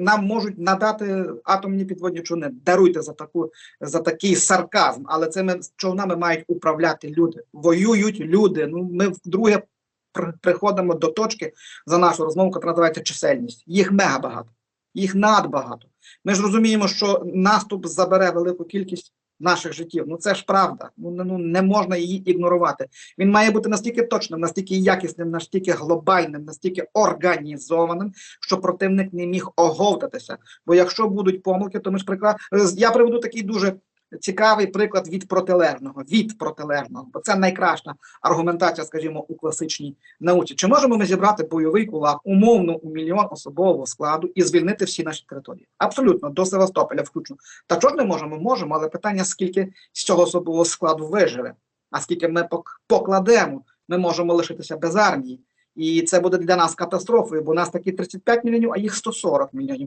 Нам можуть надати атомні підводні човни. Даруйте за таку за такий сарказм, але цими човнами мають управляти люди. Воюють люди. Ну ми вдруге при- приходимо до точки за нашу розмову, яка називається чисельність. Їх мега багато, їх надбагато. Ми ж розуміємо, що наступ забере велику кількість наших життів. Ну це ж правда. Ну не- ну не можна її ігнорувати. Він має бути настільки точним, настільки якісним, настільки глобальним, настільки організованим, що противник не міг оговтатися. Бо якщо будуть помилки, то ми ж прекрасно. Я приведу такий дуже цікавий приклад від протилежного. Від протилежного, бо це найкраща аргументація, скажімо, у класичній науці. Чи можемо ми зібрати бойовий кулак умовно у мільйон особового складу і звільнити всі наші території? Абсолютно до Севастополя, включно. Та чого не можемо? Можемо, але питання скільки з цього особового складу виживе, а скільки ми пок- покладемо, ми можемо лишитися без армії. І це буде для нас катастрофою, бо у нас такі 35 мільйонів, а їх 140 мільйонів.